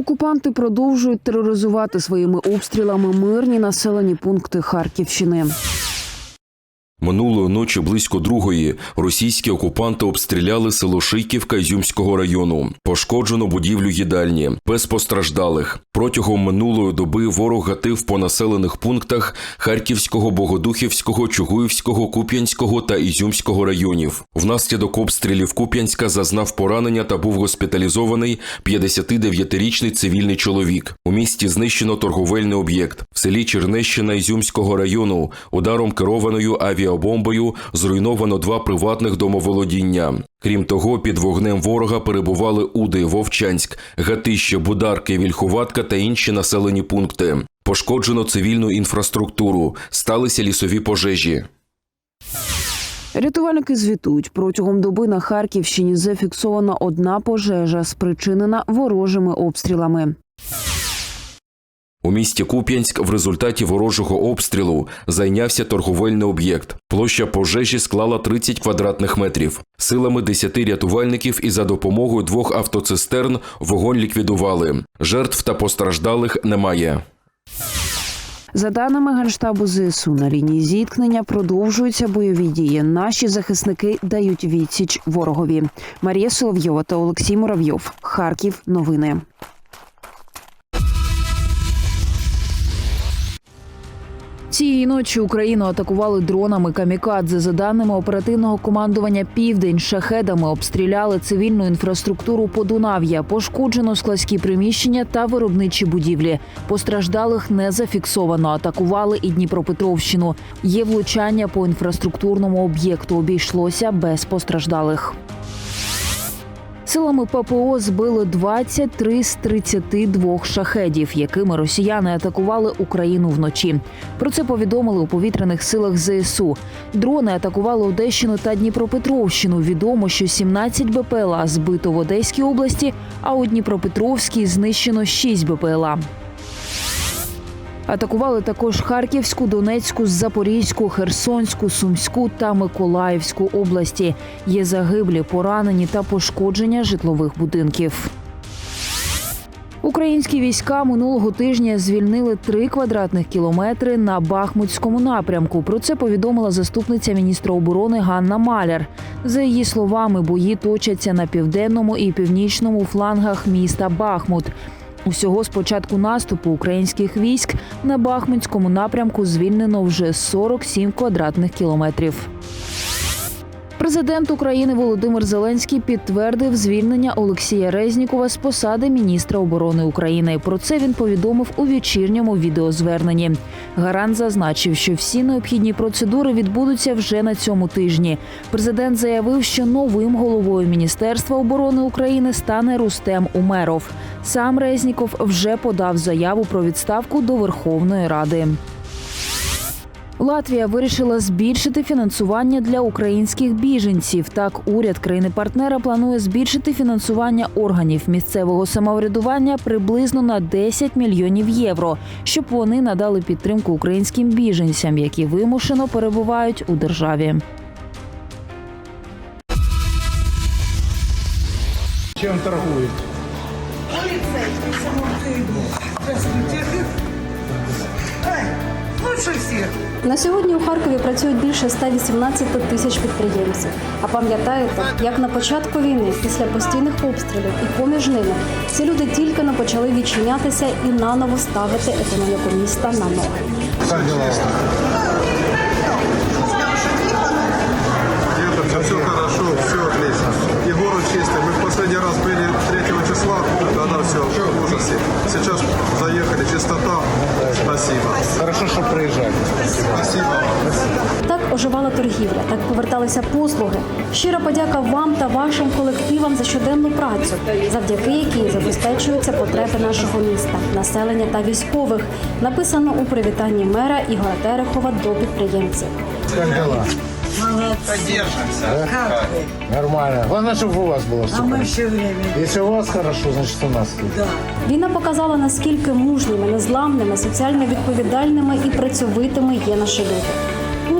Окупанти продовжують тероризувати своїми обстрілами мирні населені пункти Харківщини. Минулої ночі близько другої російські окупанти обстріляли село Шийківка Ізюмського району. Пошкоджено будівлю їдальні без постраждалих. Протягом минулої доби ворог гатив по населених пунктах Харківського, Богодухівського, Чугуївського, Куп'янського та Ізюмського районів. Внаслідок обстрілів Куп'янська зазнав поранення та був госпіталізований 59-річний цивільний чоловік. У місті знищено торговельний об'єкт. Селі Чернещина Ізюмського району ударом керованою авіабомбою зруйновано два приватних домоволодіння. Крім того, під вогнем ворога перебували Уди, Вовчанськ, Гатище, Бударки, Вільхуватка та інші населені пункти. Пошкоджено цивільну інфраструктуру, сталися лісові пожежі. Рятувальники звітують, протягом доби на Харківщині зафіксована одна пожежа, спричинена ворожими обстрілами. У місті Куп'янськ в результаті ворожого обстрілу зайнявся торговельний об'єкт. Площа пожежі склала 30 квадратних метрів. Силами 10 рятувальників і за допомогою двох автоцистерн вогонь ліквідували. Жертв та постраждалих немає. За даними Генштабу ЗСУ, на лінії зіткнення продовжуються бойові дії. Наші захисники дають відсіч ворогові. Марія Соловйова та Олексій Муравйов. Харків. Новини. Цієї ночі Україну атакували дронами камікадзе. За даними оперативного командування Південь, шахедами обстріляли цивільну інфраструктуру Подунав'я, пошкоджено складські приміщення та виробничі будівлі. Постраждалих не зафіксовано. Атакували і Дніпропетровщину. Є влучання по інфраструктурному об'єкту. Обійшлося без постраждалих. Силами ППО збили 23 з 32 шахедів, якими росіяни атакували Україну вночі. Про це повідомили у повітряних силах ЗСУ. Дрони атакували Одещину та Дніпропетровщину. Відомо, що 17 БПЛА збито в Одеській області, а у Дніпропетровській знищено 6 БПЛА. Атакували також Харківську, Донецьку, Запорізьку, Херсонську, Сумську та Миколаївську області. Є загиблі, поранені та пошкодження житлових будинків. Українські війська минулого тижня звільнили три квадратних кілометри на Бахмутському напрямку. Про це повідомила заступниця міністра оборони Ганна Маляр. За її словами, бої точаться на південному і північному флангах міста Бахмут. Усього з початку наступу українських військ на Бахмутському напрямку звільнено вже 47 квадратних кілометрів. Президент України Володимир Зеленський підтвердив звільнення Олексія Резнікова з посади міністра оборони України. Про це він повідомив у вечірньому відеозверненні. Гарант зазначив, що всі необхідні процедури відбудуться вже на цьому тижні. Президент заявив, що новим головою Міністерства оборони України стане Рустем Умеров. Сам Резніков вже подав заяву про відставку до Верховної Ради. Латвія вирішила збільшити фінансування для українських біженців. Так, уряд країни-партнера планує збільшити фінансування органів місцевого самоврядування приблизно на 10 мільйонів євро, щоб вони надали підтримку українським біженцям, які вимушено перебувають у державі. Чем торгует? лучше всех. На сьогодні у Харкові працюють більше 118 тисяч підприємців. А пам'ятаєте, як на початку війни, після постійних обстрілів і поміж ними, ці люди тільки не почали відчинятися і наново ставити економіку міста на ноги. Как дела? Деток, все хорошо, все отлично. И город чистый. Мы в последний раз были 3 числа, тогда все в. Сейчас заехали, чистота. Спасибо. Хорошо, что приезжали. Спасибо. Так оживала торгівля, так поверталися послуги. Щира подяка вам та вашим колективам за щоденну працю, завдяки якій забезпечуються потреби нашого міста, населення та військових. Написано у привітанні мера Ігора Терехова до підприємців. Как дела? Поддержимся. Да? Нормально. Главное, чтобы у вас было все А мы хорошо. все время. Если у вас хорошо, значит у нас. Да. Війна показала, наскільки мужніми, незламними, соціально відповідальними і працьовитими є наші люди.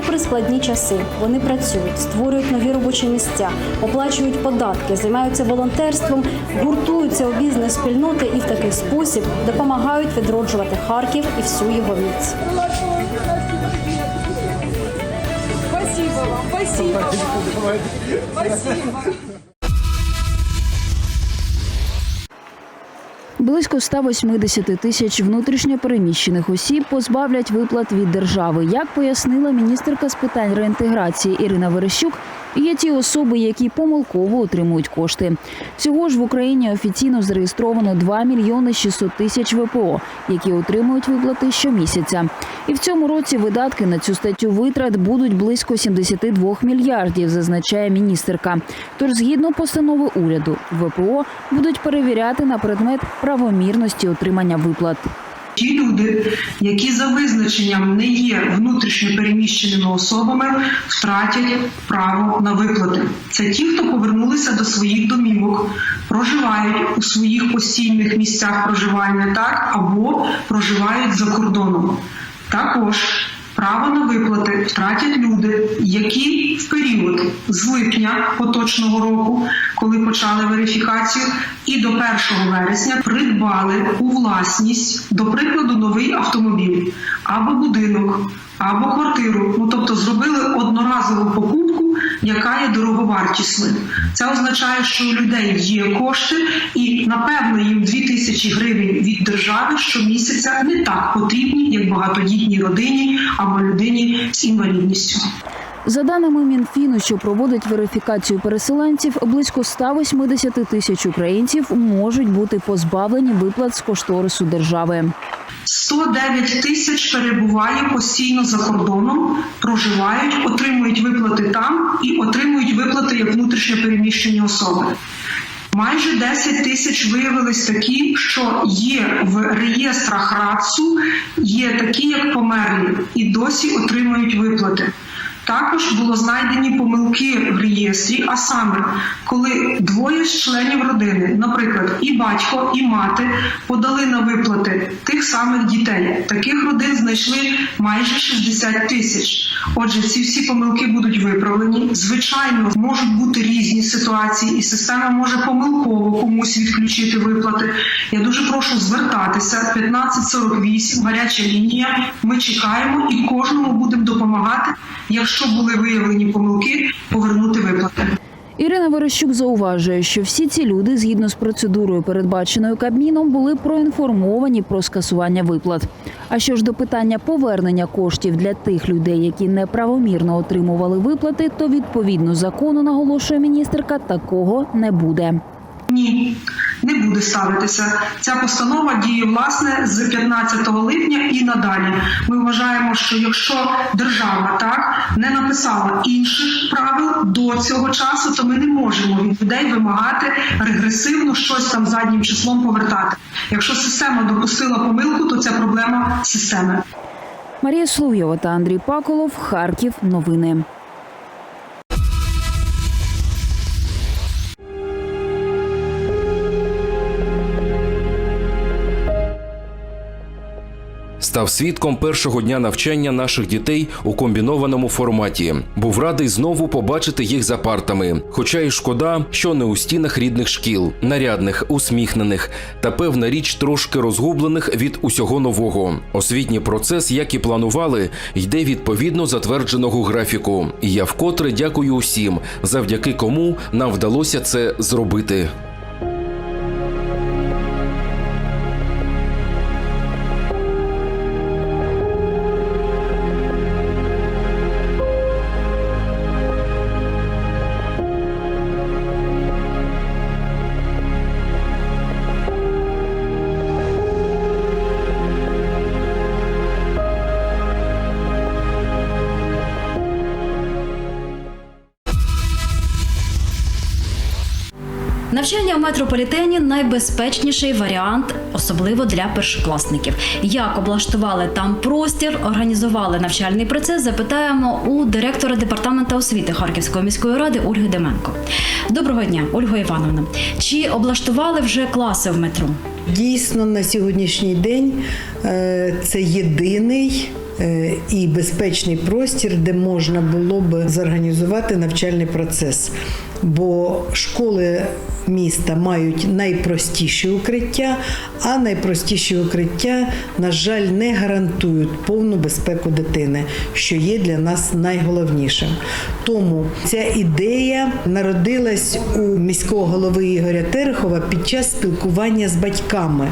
попри складні часи, вони працюють, створюють нові робочі місця, оплачують податки, займаються волонтерством, гуртуються у бізнес-спільноти і в такий спосіб допомагають відроджувати Харків і всю його міць. Спасибо спасибо. Близько 180 тисяч внутрішньо переміщених осіб позбавлять виплат від держави. Як пояснила міністерка з питань реінтеграції Ірина Верещук, є ті особи, які помилково отримують кошти. Цього ж в Україні офіційно зареєстровано 2 мільйони 600 тисяч ВПО, які отримують виплати щомісяця. І в цьому році видатки на цю статтю витрат будуть близько 72 мільярдів, зазначає міністерка. Тож, згідно постанови уряду, ВПО будуть перевіряти на предмет правомірності отримання виплат. Ті люди, які за визначенням не є внутрішньо переміщеними особами, втратять право на виплати. Це ті, хто повернулися до своїх домівок, проживають у своїх постійних місцях проживання, так або проживають за кордоном. Також право на виплати втратять люди, які в період з липня поточного року, коли почали верифікацію, і до 1 вересня придбали у власність, до прикладу, новий автомобіль або будинок, або квартиру. Ну тобто зробили одноразову покупку, яка є дороговартісною. Це означає, що у людей є кошти, і напевно їм 2 тисячі гривень від держави щомісяця не так потрібні, як багатодітній родині або людині з інвалідністю. За даними Мінфіну, що проводить верифікацію переселенців, близько 180 тисяч українців можуть бути позбавлені виплат з кошторису держави. 109 тисяч перебуває постійно за кордоном, проживають, отримують виплати там і отримують виплати як внутрішньо переміщені особи. Майже 10 тисяч виявились такі, що є в реєстрах РАЦУ, є такі, як померлі, і досі отримують виплати. Також було знайдені помилки в реєстрі, а саме, коли двоє з членів родини, наприклад, і батько, і мати, подали на виплати тих самих дітей. Таких родин знайшли майже 60 тисяч. Отже, ці всі помилки будуть виправлені. Звичайно, можуть бути різні ситуації, і система може помилково комусь відключити виплати. Я дуже прошу звертатися 1548, гаряча лінія. Ми чекаємо і кожному будемо допомагати, якщо були виявлені помилки, повернути виплати. Ірина Верещук зауважує, що всі ці люди, згідно з процедурою, передбаченою Кабміном, були проінформовані про скасування виплат. А що ж до питання повернення коштів для тих людей, які неправомірно отримували виплати, то відповідно закону наголошує міністерка, такого не буде. Ні, не буде ставитися. Ця постанова діє власне з 15 липня і надалі. Ми вважаємо, що якщо держава так не написала інших правил до цього часу, то ми не можемо від людей вимагати регресивно щось там заднім числом повертати. Якщо система допустила помилку, то це проблема системи. Марія Соловйова та Андрій Паколов. Харків. Новини. Став свідком першого дня навчання наших дітей у комбінованому форматі. Був радий знову побачити їх за партами. Хоча й шкода, що не у стінах рідних шкіл, нарядних, усміхнених та певна річ трошки розгублених від усього нового. Освітній процес, як і планували, йде відповідно затвердженого графіку. І я вкотре дякую усім, завдяки кому нам вдалося це зробити. Навчання в метрополітені найбезпечніший варіант, особливо для першокласників. Як облаштували там простір, організували навчальний процес, запитаємо у директора департаменту освіти Харківської міської ради Ольги Деменко. Доброго дня, Ольга Івановна. Чи облаштували вже класи в метро? Дійсно, на сьогоднішній день е, це єдиний е, і безпечний простір, де можна було б зорганізувати навчальний процес. Бо школи міста мають найпростіші укриття, а найпростіші укриття, на жаль, не гарантують повну безпеку дитини, що є для нас найголовнішим. Тому ця ідея народилась у міського голови Ігоря Терехова під час спілкування з батьками.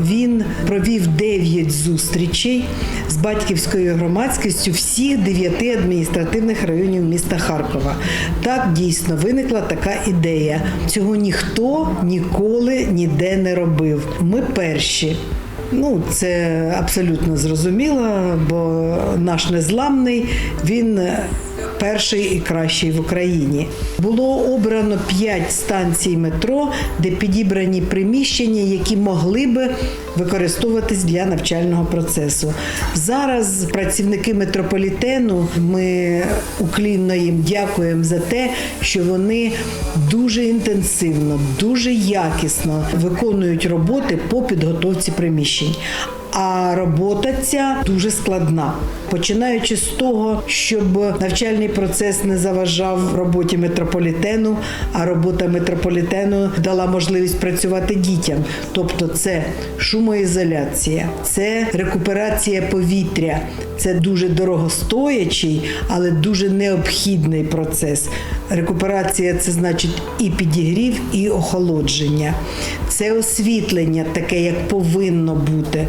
Він провів 9 зустрічей з батьківською громадськістю всіх дев'яти адміністративних районів міста Харкова. Так дійсно виникла така ідея. Цього ніхто ніколи ніде не робив. Ми перші. Ну, це абсолютно зрозуміло, бо наш незламний він перший і кращий в Україні. Було обрано 5 станцій метро, де підібрані приміщення, які могли би використовуватись для навчального процесу. Зараз працівники метрополітену ми уклінно їм дякуємо за те, що вони дуже інтенсивно, дуже якісно виконують роботи по підготовці приміщень. А робота ця дуже складна, починаючи з того, щоб навчальний процес не заважав роботі метрополітену, а робота метрополітену дала можливість працювати дітям. Тобто, це шумоізоляція, це рекуперація повітря, це дуже дорогостоячий, але дуже необхідний процес. Рекуперація це значить і підігрів, і охолодження. Це освітлення, таке, як повинно бути.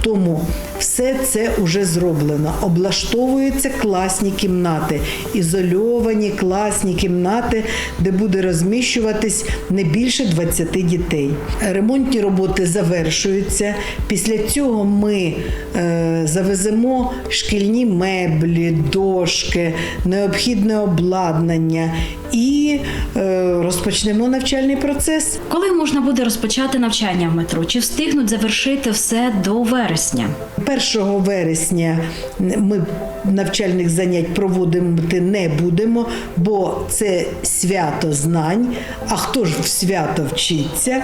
Тому все це вже зроблено. Облаштовуються класні кімнати, ізольовані класні кімнати, де буде розміщуватись не більше 20 дітей. Ремонтні роботи завершуються. Після цього ми е, завеземо шкільні меблі, дошки, необхідне обладнання і е, розпочнемо навчальний процес. Коли можна буде розпочати навчання в метро? Чи встигнуть завершити все до вересня? 1 вересня ми навчальних занять проводити не будемо, бо це свято знань. А хто ж в свято вчиться?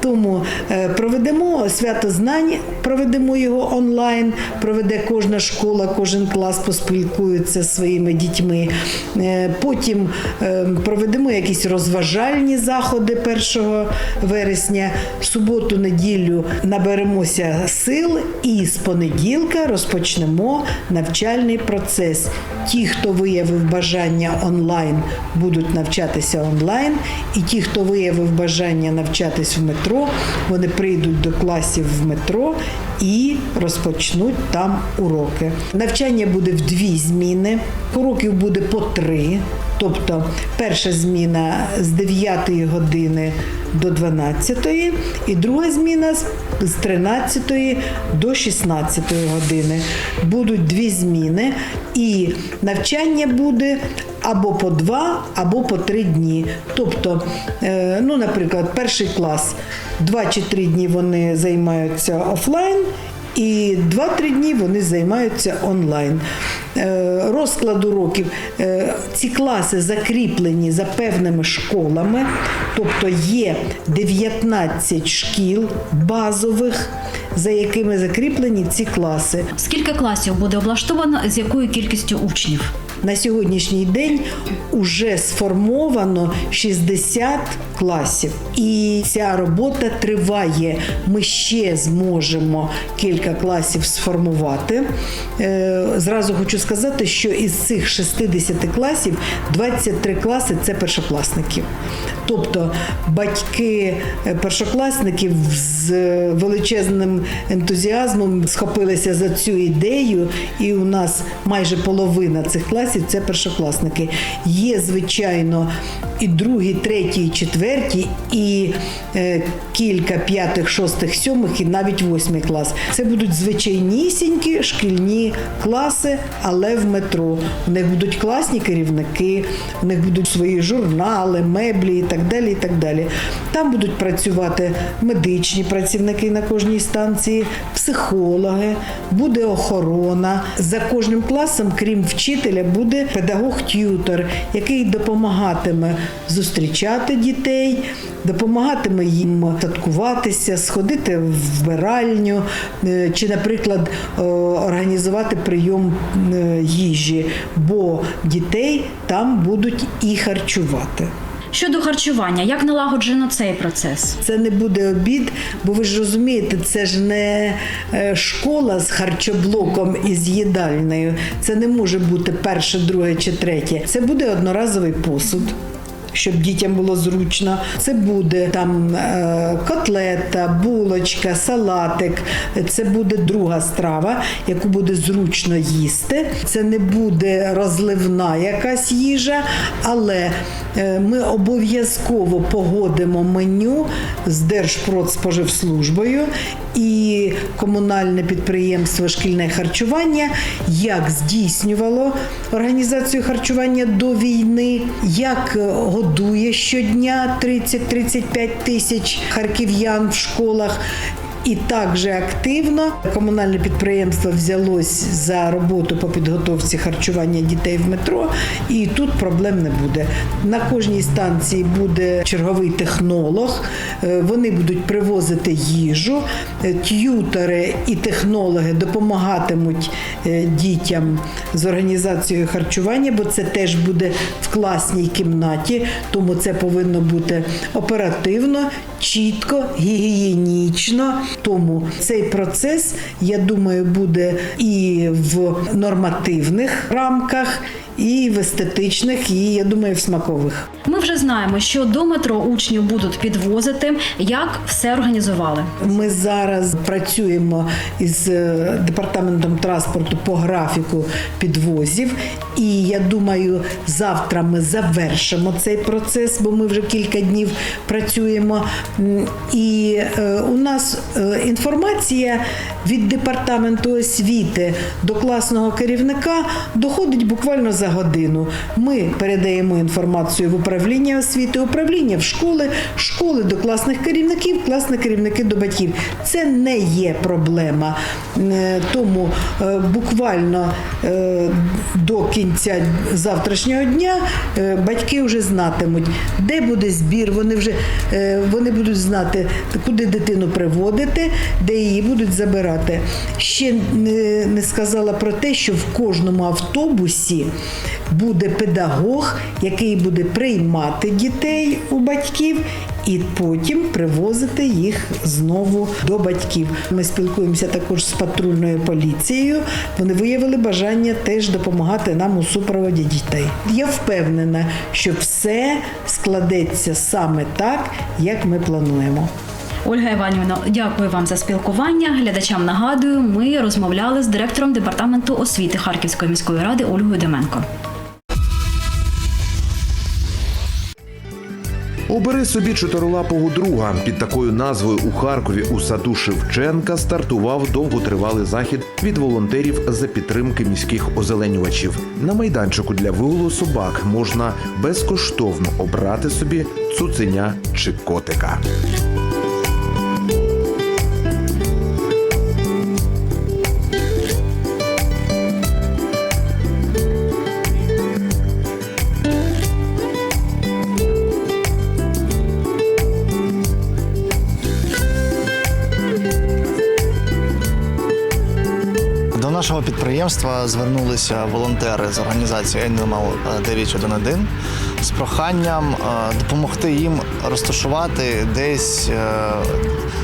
Тому е, проведемо свято знань, проведемо його онлайн, проведе кожна школа, кожен клас поспілкується зі своїми дітьми. Е, Потім е, проведемо якісь розважальні заходи 1 вересня. Суботу, неділю наберемося сил і з понеділка розпочнемо навчальний процес. Ті, хто виявив бажання онлайн, будуть навчатися онлайн, і ті, хто виявив бажання навчатись в метро, вони прийдуть до класів в метро і розпочнуть там уроки. Навчання буде в дві зміни, уроків буде по три. Тобто перша зміна з 9 години до 12, і друга зміна з- з 13 до 16 години. Будуть дві зміни, і навчання буде або по два, або по три дні. Тобто, е, ну, наприклад, перший клас, два чи три дні вони займаються офлайн. І 2-3 дні вони займаються онлайн. Е, Розклад уроків. Е, Ці класи закріплені за певними школами, тобто є 19 шкіл базових, за якими закріплені ці класи. Скільки класів буде облаштовано з якою кількістю учнів? На сьогоднішній день уже сформовано 60 класів, і ця робота триває. Ми ще зможемо кілька класів сформувати. Е, Зразу хочу сказати, що із цих 60 класів 23 класи це першокласники. Тобто батьки е, першокласників з величезним ентузіазмом схопилися за цю ідею, і у нас майже половина цих класів це першокласники. Є, звичайно, і другі, треті, і четверті, і е, кілька п'ятих, шостих, сьомих, і навіть восьмий клас. Це будуть звичайнісінькі шкільні класи, але в метро. У них будуть класні керівники, у них будуть свої журнали, меблі і так далі. і так далі. Там будуть працювати медичні працівники на кожній станції, психологи, буде охорона. За кожним класом, крім вчителя, буде педагог-т'ютор, який допомагатиме зустрічати дітей, допомагатиме їм таткуватися, сходити в вбиральню е, чи, наприклад, е, організувати прийом е, їжі, бо дітей там будуть і харчувати. Щодо харчування, як налагоджено цей процес? Це не буде обід, бо ви ж розумієте, це ж не е, школа з харчоблоком і з їдальнею. Це не може бути перше, друге чи третє. Це буде одноразовий посуд. Щоб дітям було зручно, це буде там е, котлета, булочка, салатик. Це буде друга страва, яку буде зручно їсти. Це не буде розливна якась їжа, але е, ми обов'язково погодимо меню з Держпродспоживслужбою і комунальне підприємство шкільне харчування, як здійснювало організацію харчування до війни, як е, годує щодня 30-35 тисяч харків'ян в школах. І також активно комунальне підприємство взялось за роботу по підготовці харчування дітей в метро, і тут проблем не буде. На кожній станції буде черговий технолог. е, Вони будуть привозити їжу. Е, Т'ютери і технологи допомагатимуть е, дітям з організацією харчування, бо це теж буде в класній кімнаті, тому це повинно бути оперативно, чітко, гігієнічно. Тому цей процес, я думаю, буде і в нормативних рамках, і в естетичних, і я думаю, в смакових. Ми вже знаємо, що до метро учнів будуть підвозити. Як все організували? Ми зараз працюємо із е, департаментом транспорту по графіку підвозів, і я думаю, завтра ми завершимо цей процес, бо ми вже кілька днів працюємо. І е, у нас е, інформація від департаменту освіти до класного керівника доходить буквально за годину. Ми передаємо інформацію в управління освіти, управління в школи, школи до класних керівників, класні керівники до батьків. Це не є проблема. Е, Тому е, буквально е, до кінця завтрашнього дня батьки вже знатимуть, де буде збір. Вони вже вони будуть знати, куди дитину приводити, де її будуть забирати. Ще не, сказала про те, що в кожному автобусі буде педагог, який буде приймати дітей у батьків і потім привозити їх знову до батьків. Ми спілкуємося також з патрульною поліцією. Вони виявили бажання теж допомагати нам у супроводі дітей. Я впевнена, що все складеться саме так, як ми плануємо. Ольга Іванівна, дякую вам за спілкування. Глядачам нагадую, ми розмовляли з директором департаменту освіти Харківської міської ради Ольгою Деменко. Обери собі чотирилапого друга. Під такою назвою у Харкові у саду Шевченка стартував довготривалий захід від волонтерів за підтримки міських озеленювачів. На майданчику для вигулу собак можна безкоштовно обрати собі цуценя чи котика. Нашого підприємства звернулися волонтери з організації Animal 911 з проханням е, допомогти їм розташувати десь е,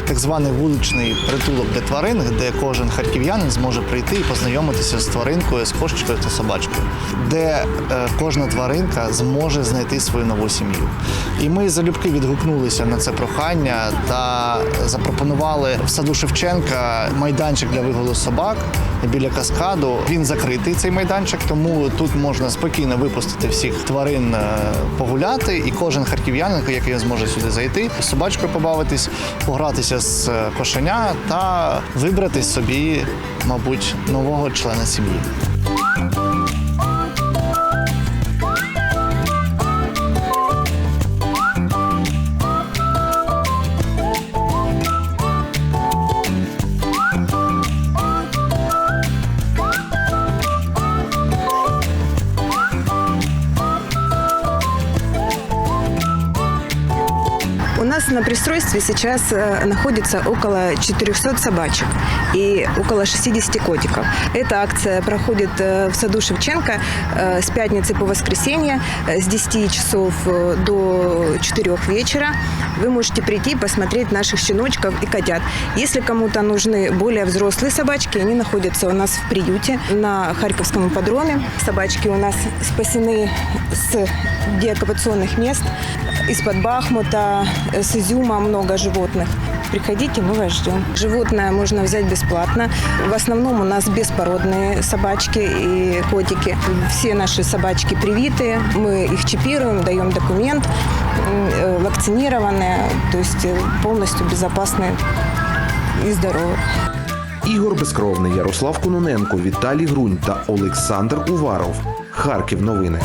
так званий вуличний притулок для тварин, де кожен харків'янин зможе прийти і познайомитися з тваринкою, з кошечкою та собачкою, де е, кожна тваринка зможе знайти свою нову сім'ю. І ми залюбки відгукнулися на це прохання та запропонували в саду Шевченка майданчик для вигулу собак біля каскаду. Він закритий цей майданчик, тому тут можна спокійно випустити всіх тварин е, погуляти, і кожен харків'янин, який зможе сюди зайти, з собачкою побавитись, погратися з е, кошеня та вибрати собі, мабуть, нового члена сім'ї. на пристройстве сейчас э, находится около 400 собачек и около 60 котиков. Эта акция проходит э, в саду Шевченко э, с пятницы по воскресенье э, с 10 часов э, до 4 вечера. Вы можете прийти и посмотреть наших щеночков и котят. Если кому-то нужны более взрослые собачки, они находятся у нас в приюте на Харьковском ипподроме. Собачки у нас спасены с деоккупационных мест, из-под Бахмута, э, с Изюма много животных. Приходите, мы вас ждем. Животное можно взять бесплатно. В основном у нас беспородные собачки и котики. Все наши собачки привиты. Мы их чипируем, даем документ, м, э, вакцинированные, то есть э, полностью безопасные и здоровые. Ігор Безкровний, Ярослав Кононенко, Віталій Грунь та Олександр Уваров. Харків новини.